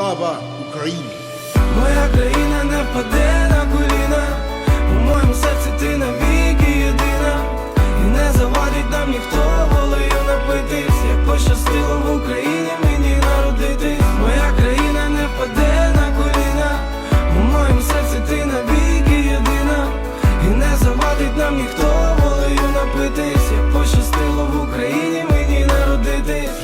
Слава Україні! Моя країна не впаде на коліна, у моєму серці ти навіки єдина, і не завадить нам ніхто волею напитись, як пощастило в Україні мені народитись. Моя країна не впаде на коліна, у моєму серці ти навіки єдина, і не завадить нам ніхто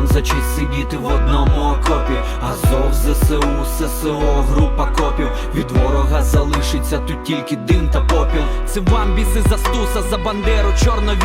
нам за честь сидіти в одному окопі. Азов, ЗСУ, ССО, група копів. Від ворога залишиться тут тільки дим та попіл. Це вам біси за стуса, за бандеру, чорновіл.